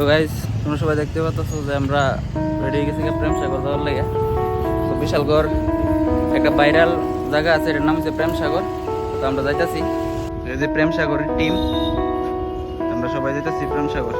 তো গাইজ তোমরা সবাই দেখতে পাচ্ছ যে আমরা রেডি গেছি প্রেম সাগর যাওয়ার লেগে। তো বিশালগড় একটা ভাইরাল জায়গা আছে, এটার নাম হচ্ছে প্রেম সাগর। তো আমরা যাইতেছি। এই যে প্রেম সাগরের টিম আমরা সবাই যেতেছি প্রেম সাগর।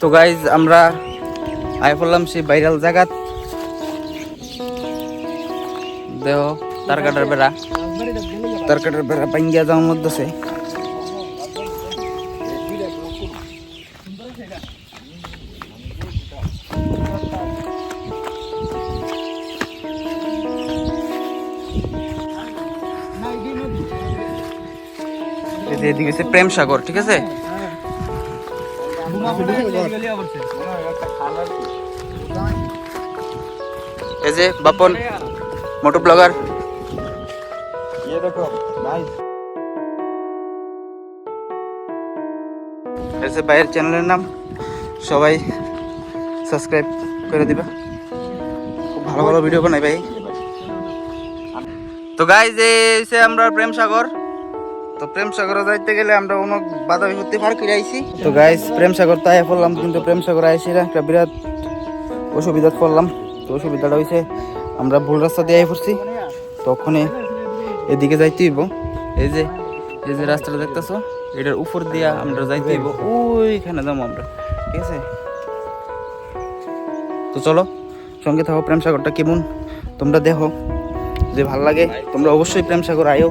তো গাইজ আমরা আয় পড়লাম সেই ভাইরাল জায়গা। দেহ তার কাটার বেড়া। তার কাটার বেড়া পাঙ্গিয়া যাওয়ার মধ্যে যে এদিকে প্রেম সাগর, ঠিক আছে? এই যে বাপন মোটো ব্লগার এই যে ভাইয়ের চ্যানেলের নাম সবাই সাবস্ক্রাইব করে দিবা। খুব ভালো ভালো ভিডিও বানাই ভাই। তো গাইজ এই আমরা প্রেম সাগর তো প্রেম সাগরে যাইতে গেলে আমরা বাধা বিপত্তি করে আইছি। তো গাইস প্রেম সাগর তাই পড়লাম, কিন্তু প্রেম সাগর আইসি একটা বিরাট পড়লাম। তো অসুবিধাটা আমরা ভুল রাস্তা দিয়ে পড়ছি। তখনই এদিকে যাইতে হইব। এই যে এই যে রাস্তাটা দেখতেছো, এটার উপর দিয়া আমরা যাইতে হইব। ওইখানে যাব আমরা, ঠিক আছে? তো চলো, সঙ্গে থাকো, প্রেম সাগরটা কেমন? তোমরা দেখো, যে ভালো লাগে, তোমরা অবশ্যই প্রেম সাগর আয়ো।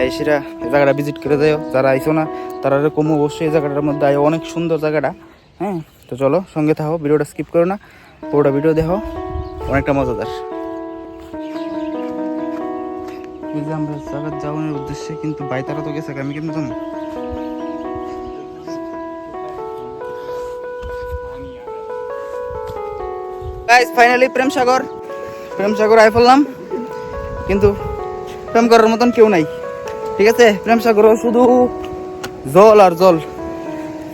আইসিরা এই জায়গাটা ভিজিট করে যাও যারা আইসো না, তারা কম। অবশ্যই এই জায়গাটার মধ্যে আয়ো অনেক সুন্দর জায়গাটা হ্যাঁ? তো চলো, সঙ্গে থাকো, ভিডিওটা স্কিপ করো না। পুরোটা ভিডিও দেখো। অনেকটা মজাদার। যাওয়ানোর উদ্দেশ্যে কিন্তু তো গেছে, আমি কেমন ফাইনালি প্রেম সাগর। প্রেম সাগর ফেললাম কিন্তু প্রেম করার মতন কেউ নাই। ঠিক আছে? প্রেম সাগর শুধু জল আর জল।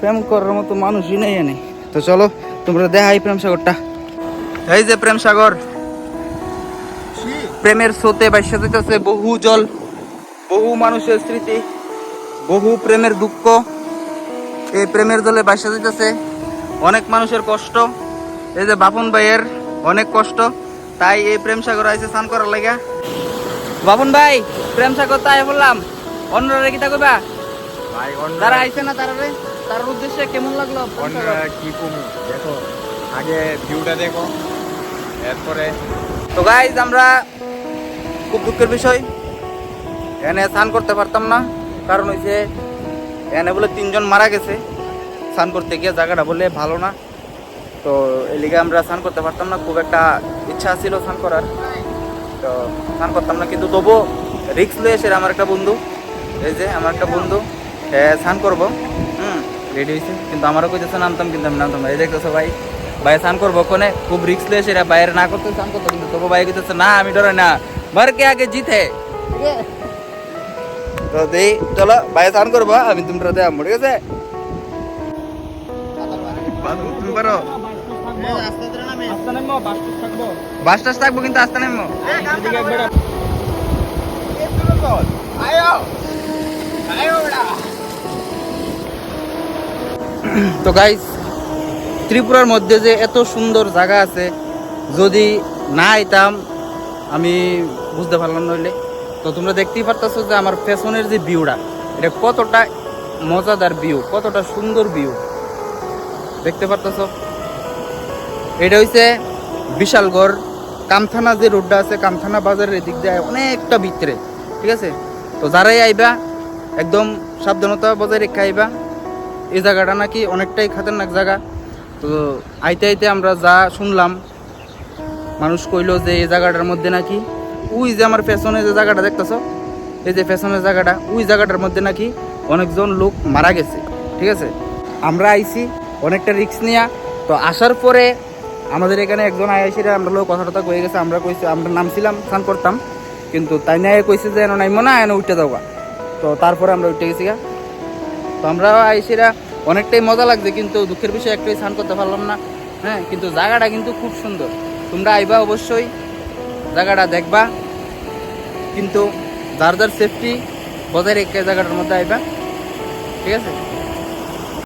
প্রেম করার মতো মানুষই নেই এনে। তো চলো তোমরা দেখাই প্রেম সাগরটা। এই যে প্রেম সাগর। প্রেমের স্রোতে বাইসা যেতেছে বহু জল বহু মানুষের স্মৃতি বহু প্রেমের দুঃখ। এই প্রেমের জলে বাইসা যেতেছে অনেক মানুষের কষ্ট। এই যে বাপন ভাইয়ের অনেক কষ্ট। তাই এই প্রেম সাগর আইসে স্নান করার লাগা বাপন ভাই প্রেম সাগর তাই বললাম। অন্যরা কি তা কইবা? ভাই তারা আইছে না তারা রে তার উদ্দেশ্যে কেমন লাগল? অন্যরা কি কমু? দেখো আগে ভিউটা দেখো এরপরে তো গাইজ আমরা খুব দুঃখের বিষয়। এনে স্নান করতে পারতাম না কারণ হচ্ছে এনে বলে তিনজন মারা গেছে। স্নান করতে গিয়ে জায়গাটা বলে ভালো না। তো এই লিগে আমরা স্নান করতে পারতাম না খুব একটা ইচ্ছা ছিল স্নান করার। তো স্নান করতাম না কিন্তু তবুও রিক্স লয়ে এসে আমার একটা বন্ধু এই যে আমার একটা বন্ধু স্নান করব। হুম রেডি হয়েছে। কিন্তু আমারও কইতেছে নামতাম কিন্তু আমি নামতাম। এই দেখতেছো ভাই ভাই স্নান করব কোনে? খুব রিক্স লয়ে এসে বাইরে না করতে স্নান করতো কিন্তু তবু ভাই কইতেছে না আমি ডরে না। মর কে আগে জিতে? তো দেই চলো ভাই স্নান করব আমি তোমরা দেখ ঠিক আছে? তুমি পারো। বাস টাস থাকব। কিন্তু আসতে নেমো তো। গাইস ত্রিপুরার মধ্যে যে এত সুন্দর জায়গা আছে যদি না আইতাম আমি বুঝতে পারলাম নইলে তো তোমরা দেখতেই পারতেছো যে আমার পেছনের যে ভিউটা এটা কতটা মজাদার ভিউ কতটা সুন্দর ভিউ। দেখতে পারতেছো? এটা হইছে বিশালগড়। কামথানা যে রোডটা আছে, কামথানা বাজারের এদিক দিয়ে অনেকটা ভিতরে, ঠিক আছে? তো যারাই আইবা, একদম সাবধানতা বজায় রেখে আইবা। এই জায়গাটা নাকি অনেকটাই খাতারনাক জায়গা। তো আইতে আইতে আমরা যা শুনলাম, মানুষ কইলো যে এই জায়গাটার মধ্যে নাকি, ওই যে আমার পেছনে যে জায়গাটা দেখতেছ, এই যে পেছনের জায়গাটা, ওই জায়গাটার মধ্যে নাকি অনেকজন লোক মারা গেছে, ঠিক আছে? আমরা আইছি, অনেকটা রিস্ক নিয়া, তো আসার পরে আমাদের এখানে একজন আইসিরা আমরা লোক কথা টথা কয়ে গেছে, আমরা কইছি, আমরা নামছিলাম, স্নান করতাম, কিন্তু তাই না কইছে যে, এনে নাইমো না এনে উঠতে যাওয়া তো তারপরে আমরা উঠে গেছি। তো আমরা আইসিরা অনেকটাই মজা লাগছে, কিন্তু দুঃখের বিষয়, একটাই, স্নান করতে পারলাম না। হ্যাঁ কিন্তু জায়গাটা কিন্তু খুব সুন্দর। তোমরা আইবা অবশ্যই, জায়গাটা দেখবা। কিন্তু যার যার সেফটি বজায় রেখে জায়গাটার মধ্যে আইবা। ঠিক আছে?